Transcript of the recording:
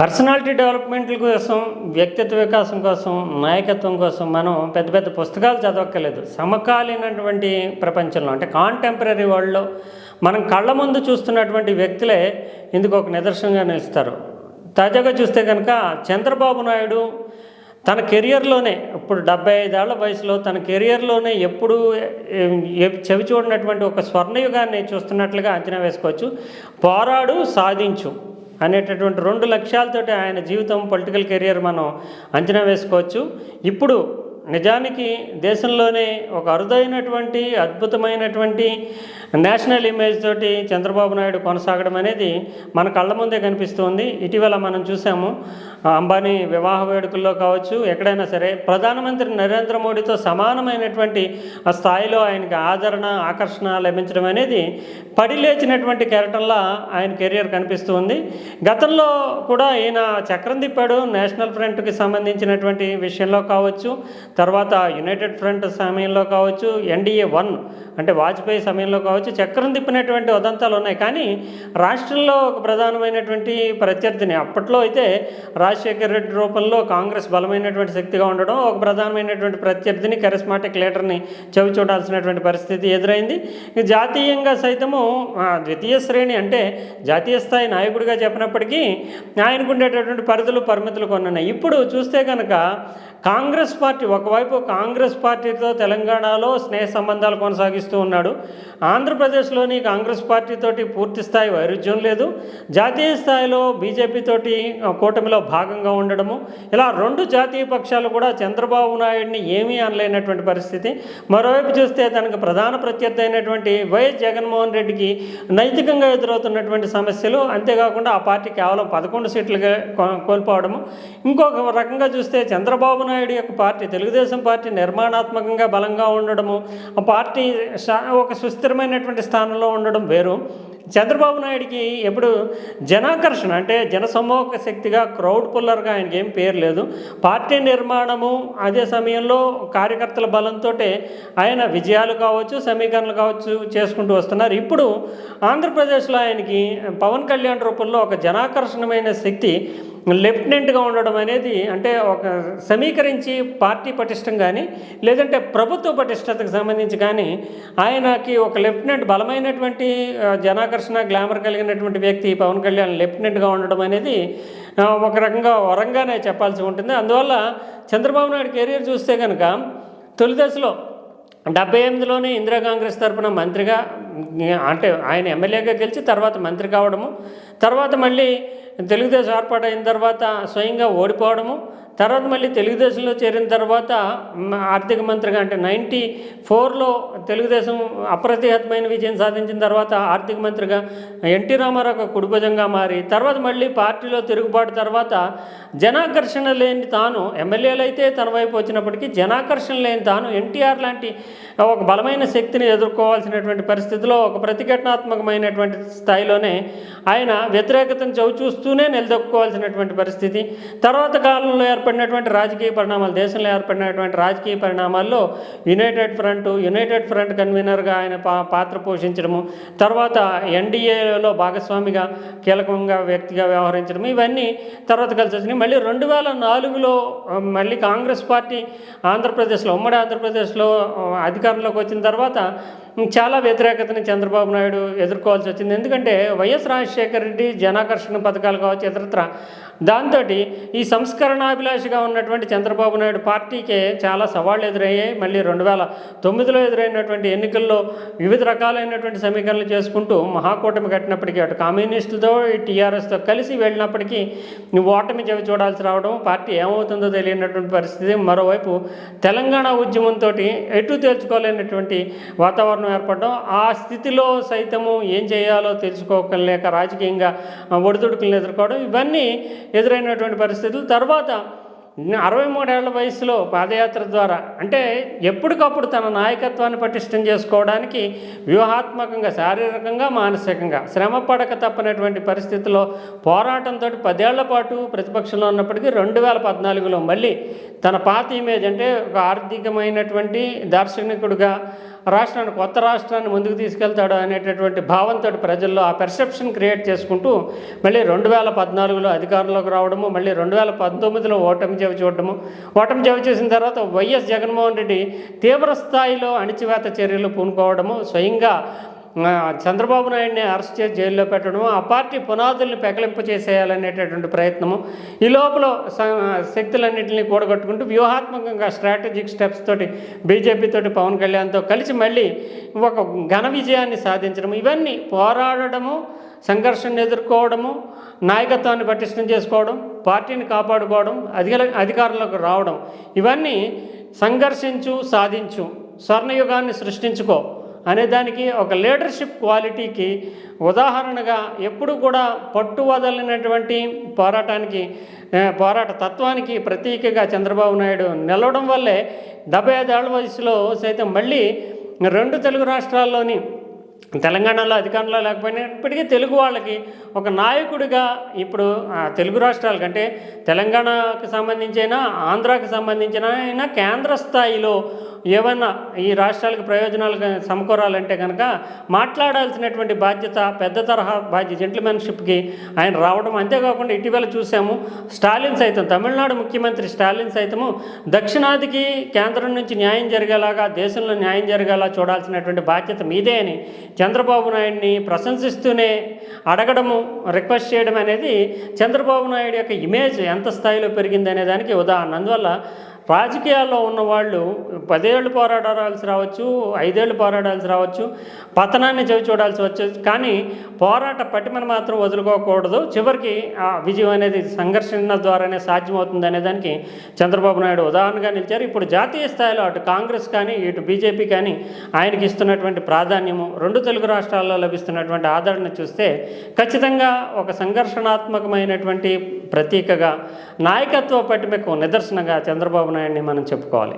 Personality development కోసం వ్యక్తిత్వ వికాసం కోసం నాయకత్వం కోసం మనం పెద్ద పెద్ద పుస్తకాలు చదవక్కర్లేదు. సమకాలీనటువంటి ప్రపంచంలో అంటే కాంటెంపరీ వరల్డ్లో మనం కళ్ళ ముందు చూస్తున్నటువంటి వ్యక్తులే ఇందుకు ఒక నిదర్శనంగా నిలుస్తారు. తాజాగా చూస్తే కనుక చంద్రబాబు నాయుడు తన కెరియర్లోనే ఇప్పుడు డెబ్బై ఐదేళ్ళ వయసులో తన కెరియర్లోనే ఎప్పుడు చెవి చూడనటువంటి ఒక స్వర్ణయుగాన్ని చూస్తున్నట్లుగా అంచనా వేసుకోవచ్చు. పోరాడు సాధించు. అనేటటువంటి రెండు లక్ష్యాలతోటి ఆయన జీవితం పొలిటికల్ కెరియర్ మనం అంచనా వేసుకోవచ్చు. ఇప్పుడు నిజానికి దేశంలోనే ఒక అరుదైనటువంటి అద్భుతమైనటువంటి నేషనల్ ఇమేజ్ తోటి చంద్రబాబు నాయుడు కొనసాగడం అనేది మన కళ్ళ ముందే కనిపిస్తుంది. ఇటీవల మనం చూసాము అంబానీ వివాహ వేడుకల్లో కావచ్చు ఎక్కడైనా సరే ప్రధానమంత్రి నరేంద్ర మోడీతో సమానమైనటువంటి ఆ స్థాయిలో ఆయనకి ఆదరణ ఆకర్షణ లభించడం అనేది పడి లేచినటువంటి కెరటంలా ఆయన కెరియర్ కనిపిస్తూ ఉంది. గతంలో కూడా ఈయన చక్రం తిప్పాడు నేషనల్ ఫ్రంట్కి సంబంధించినటువంటి విషయంలో కావచ్చు తర్వాత యునైటెడ్ ఫ్రంట్ సమయంలో కావచ్చు ఎన్డీఏ వన్ అంటే వాజ్పేయి సమయంలో కావచ్చు చక్రం తిప్పినటువంటి ఉదంతాలు ఉన్నాయి కానీ రాష్ట్రంలో ఒక ప్రధానమైనటువంటి ప్రత్యర్థిని అప్పట్లో అయితే రాజశేఖర్ రెడ్డి రూపంలో కాంగ్రెస్ బలమైనటువంటి శక్తిగా ఉండడం ఒక ప్రధానమైనటువంటి ప్రత్యర్థిని కరిస్మాటిక్ లీడర్ని చవి చూడాల్సినటువంటి పరిస్థితి ఎదురైంది. జాతీయంగా సైతము ఆ, ద్వితీయ శ్రేణి అంటే జాతీయ స్థాయి నాయకుడిగా చెప్పినప్పటికీ ఆయనకు ఉండేటటువంటి పరిధులు పరిమితులు కొన్ని ఇప్పుడు చూస్తే కనుక కాంగ్రెస్ పార్టీ ఒకవైపు కాంగ్రెస్ పార్టీతో తెలంగాణలో స్నేహ సంబంధాలు కొనసాగిస్తూ ఉన్నాడు. ఆంధ్రప్రదేశ్లోని కాంగ్రెస్ పార్టీతోటి పూర్తి స్థాయి వైరుధ్యం లేదు. జాతీయ స్థాయిలో బీజేపీతోటి కూటమిలో భాగంగా ఉండడము. ఇలా రెండు జాతీయ పక్షాలు కూడా చంద్రబాబు నాయుడిని ఏమీ అనలేనటువంటి పరిస్థితి. మరోవైపు చూస్తే తనకు ప్రధాన ప్రత్యర్థి అయినటువంటి వైఎస్ జగన్మోహన్ రెడ్డికి నైతికంగా ఎదురవుతున్నటువంటి సమస్యలు అంతేకాకుండా ఆ పార్టీ కేవలం పదకొండు సీట్లుగా కో- కోల్పోవడము. ఇంకొక రకంగా చూస్తే చంద్రబాబు నాయుడు యొక్క పార్టీ తెలుగుదేశం పార్టీ నిర్మాణాత్మకంగా బలంగా ఉండడము. ఆ పార్టీ ఒక సుస్థిరమైనటువంటి స్థానంలో ఉండడం వేరు. చంద్రబాబు నాయుడికి ఎప్పుడు జనాకర్షణ అంటే జనసమూహక శక్తిగా క్రౌడ్ పుల్లర్గా ఆయనకి ఏం పేరు లేదు. పార్టీ నిర్మాణము అదే సమయంలో కార్యకర్తల బలంతో ఆయన విజయాలు కావచ్చు సమీకరణలు కావచ్చు చేసుకుంటూ వస్తున్నారు. ఇప్పుడు ఆంధ్రప్రదేశ్లో ఆయనకి పవన్ కళ్యాణ్ రూపంలో ఒక జనాకర్షణమైన శక్తి లెఫ్టినెంట్గా ఉండడం అనేది అంటే ఒక సమీకరించి పార్టీ పటిష్టం కానీ లేదంటే ప్రభుత్వ పటిష్టతకు సంబంధించి కానీ ఆయనకి ఒక లెఫ్టినెంట్ బలమైనటువంటి జనాకర్షణ గ్లామర్ కలిగినటువంటి వ్యక్తి పవన్ కళ్యాణ్ లెఫ్టినెంట్గా ఉండడం అనేది ఒక రకంగా వరంగానే చెప్పాల్సి ఉంటుంది. అందువల్ల చంద్రబాబు నాయుడు కెరీర్ చూస్తే కనుక తొలి దశలో డెబ్బై ఎనిమిదిలోనే ఇందిరా కాంగ్రెస్ తరఫున మంత్రిగా అంటే ఆయన ఎమ్మెల్యేగా గెలిచి తర్వాత మంత్రి కావడము తర్వాత మళ్ళీ తెలుగుదేశం ఏర్పాటైన తర్వాత స్వయంగా ఓడిపోవడము తర్వాత మళ్ళీ తెలుగుదేశంలో చేరిన తర్వాత ఆర్థిక మంత్రిగా అంటే నైంటీ ఫోర్లో తెలుగుదేశం అప్రతిహతమైన విజయం సాధించిన తర్వాత ఆర్థిక మంత్రిగా ఎన్టీ రామారావు ఒక కుడిభుజంగా మారి తర్వాత మళ్ళీ పార్టీలో తిరుగుబాటు తర్వాత జనాకర్షణ లేని తాను ఎమ్మెల్యేలు అయితే తన వైపు వచ్చినప్పటికీ జనాకర్షణ లేని తాను ఎన్టీఆర్ లాంటి ఒక బలమైన శక్తిని ఎదుర్కోవాల్సినటువంటి పరిస్థితిలో ఒక ప్రతిఘటనాత్మకమైనటువంటి స్థాయిలోనే ఆయన వ్యతిరేకతను చవి చూస్తూనే నిలదొక్కుకోవాల్సినటువంటి పరిస్థితి. తర్వాత కాలంలో ఏర్పడినటువంటి రాజకీయ పరిణామాలు దేశంలో ఏర్పడినటువంటి రాజకీయ పరిణామాల్లో యునైటెడ్ ఫ్రంట్ యునైటెడ్ ఫ్రంట్ కన్వీనర్గా ఆయన పా పాత్ర పోషించడము తర్వాత ఎన్డీఏలో భాగస్వామిగా కీలకంగా వ్యక్తిగా వ్యవహరించడం ఇవన్నీ తర్వాత కలిసి వచ్చినాయి. మళ్ళీ రెండు వేల నాలుగులో మళ్ళీ కాంగ్రెస్ పార్టీ ఆంధ్రప్రదేశ్లో ఉమ్మడి ఆంధ్రప్రదేశ్లో అధికారంలోకి వచ్చిన తర్వాత చాలా వ్యతిరేకతని చంద్రబాబు నాయుడు ఎదుర్కోవాల్సి వచ్చింది. ఎందుకంటే వైఎస్ రాజశేఖర రెడ్డి జనాకర్షణ పథకాలు కావచ్చు ఇతరత్ర దాంతో ఈ సంస్కరణాభిలాషిగా ఉన్నటువంటి చంద్రబాబు నాయుడు పార్టీకే చాలా సవాళ్ళు ఎదురయ్యాయి. మళ్ళీ రెండు వేల తొమ్మిదిలో ఎదురైనటువంటి ఎన్నికల్లో వివిధ రకాలైనటువంటి సమీకరణలు చేసుకుంటూ మహాకూటమి కట్టినప్పటికీ అటు కమ్యూనిస్టులతో టీఆర్ఎస్తో కలిసి వెళ్ళినప్పటికీ ఓటమి చెవి చూడాల్సి రావడం పార్టీ ఏమవుతుందో తెలియనటువంటి పరిస్థితి. మరోవైపు తెలంగాణ ఉద్యమంతో ఎటు తేల్చుకోలేనటువంటి వాతావరణం ఏర్పడడం. ఆ స్థితిలో సైతము ఏం చేయాలో తెలుసుకోలేక రాజకీయంగా ఒడిదుడుకులను ఎదుర్కోవడం ఇవన్నీ ఎదురైనటువంటి పరిస్థితులు. తర్వాత అరవై మూడేళ్ళ వయసులో పాదయాత్ర ద్వారా అంటే ఎప్పటికప్పుడు తన నాయకత్వాన్ని పటిష్టం చేసుకోవడానికి వ్యూహాత్మకంగా శారీరకంగా మానసికంగా శ్రమ పడక తప్పనటువంటి పరిస్థితిలో పోరాటంతో పదేళ్ళ పాటు ప్రతిపక్షంలో ఉన్నప్పటికీ రెండు వేల పద్నాలుగులో మళ్ళీ తన పాత ఇమేజ్ అంటే ఒక ఆర్థికమైనటువంటి దార్శనికుడిగా రాష్ట్రాన్ని కొత్త రాష్ట్రాన్ని ముందుకు తీసుకెళ్తాడు అనేటటువంటి భావంతో ప్రజల్లో ఆ పెర్సెప్షన్ క్రియేట్ చేసుకుంటూ మళ్ళీ రెండు వేల పద్నాలుగులో అధికారంలోకి రావడము మళ్ళీ రెండు వేల పంతొమ్మిదిలో ఓటమి చెవి చూడడము. ఓటమి చెవి చేసిన తర్వాత వైఎస్ జగన్మోహన్ రెడ్డి తీవ్ర స్థాయిలో అణిచివేత చర్యలు పూనుకోవడము స్వయంగా చంద్రబాబు నాయుడిని అరెస్ట్ చేసి జైల్లో పెట్టడం ఆ పార్టీ పునాదుల్ని పెకలింపచేసేయాలనేటటువంటి ప్రయత్నము ఈ లోపల శక్తులన్నింటినీ కూడగట్టుకుంటూ వ్యూహాత్మకంగా స్ట్రాటజిక్ స్టెప్స్ తోటి బీజేపీతోటి పవన్ కళ్యాణ్తో కలిసి మళ్ళీ ఒక ఘన విజయాన్ని సాధించడం ఇవన్నీ పోరాడడము సంఘర్షణ ఎదుర్కోవడము నాయకత్వాన్ని పటిష్టం చేసుకోవడం పార్టీని కాపాడుకోవడం అధిక అధికారంలోకి రావడం ఇవన్నీ సంఘర్షించు సాధించు స్వర్ణయుగాన్ని సృష్టించుకో. అనే దానికి ఒక లీడర్షిప్ క్వాలిటీకి ఉదాహరణగా ఎప్పుడు కూడా పట్టు వదలనటువంటి పోరాటానికి పోరాట తత్వానికి ప్రతీకగా చంద్రబాబు నాయుడు నిలవడం వల్లే డెబ్బై ఐదేళ్ళ వయసులో సైతం మళ్ళీ రెండు తెలుగు రాష్ట్రాల్లోని తెలంగాణలో అధికారంలో లేకపోయినప్పటికీ తెలుగు వాళ్ళకి ఒక నాయకుడిగా ఇప్పుడు తెలుగు రాష్ట్రాల కంటే తెలంగాణకు సంబంధించిన ఆంధ్రాకి సంబంధించిన అయినా కేంద్ర స్థాయిలో ఏమన్నా ఈ రాష్ట్రాలకు ప్రయోజనాలు సమకూరాలంటే కనుక మాట్లాడాల్సినటువంటి బాధ్యత పెద్ద తరహా బాధ్యత జెంట్మెన్షిప్కి ఆయన రావడం. అంతేకాకుండా ఇటీవల చూసాము స్టాలిన్ సైతం తమిళనాడు ముఖ్యమంత్రి స్టాలిన్ సైతము దక్షిణాదికి కేంద్రం నుంచి న్యాయం జరిగేలాగా దేశంలో న్యాయం జరిగేలా చూడాల్సినటువంటి బాధ్యత మీదే అని చంద్రబాబు నాయుడిని ప్రశంసిస్తూనే అడగడము రిక్వెస్ట్ చేయడం అనేది చంద్రబాబు నాయుడు యొక్క ఇమేజ్ ఎంత స్థాయిలో పెరిగిందనే దానికి ఉదాహరణ. అందువల్ల రాజకీయాల్లో ఉన్న వాళ్ళు పదేళ్ళు పోరాడాల్సి రావచ్చు ఐదేళ్ళు పోరాడాల్సి రావచ్చు పతనాన్ని చవి చూడాల్సి వచ్చేది. కానీ పోరాట పటిమను మాత్రం వదులుకోకూడదు. చివరికి ఆ విజయం అనేది సంఘర్షణ ద్వారానే సాధ్యమవుతుంది అనే దానికి చంద్రబాబు నాయుడు ఉదాహరణగా నిలిచారు. ఇప్పుడు జాతీయ స్థాయిలో అటు కాంగ్రెస్ కానీ ఇటు బీజేపీ కానీ ఆయనకి ఇస్తున్నటువంటి ప్రాధాన్యము రెండు తెలుగు రాష్ట్రాల్లో లభిస్తున్నటువంటి ఆదరణ చూస్తే ఖచ్చితంగా ఒక సంఘర్షణాత్మకమైనటువంటి ప్రతీకగా నాయకత్వ పటిమకు నిదర్శనగా చంద్రబాబు ఉన్నాయని మనం చెప్పుకోవాలి.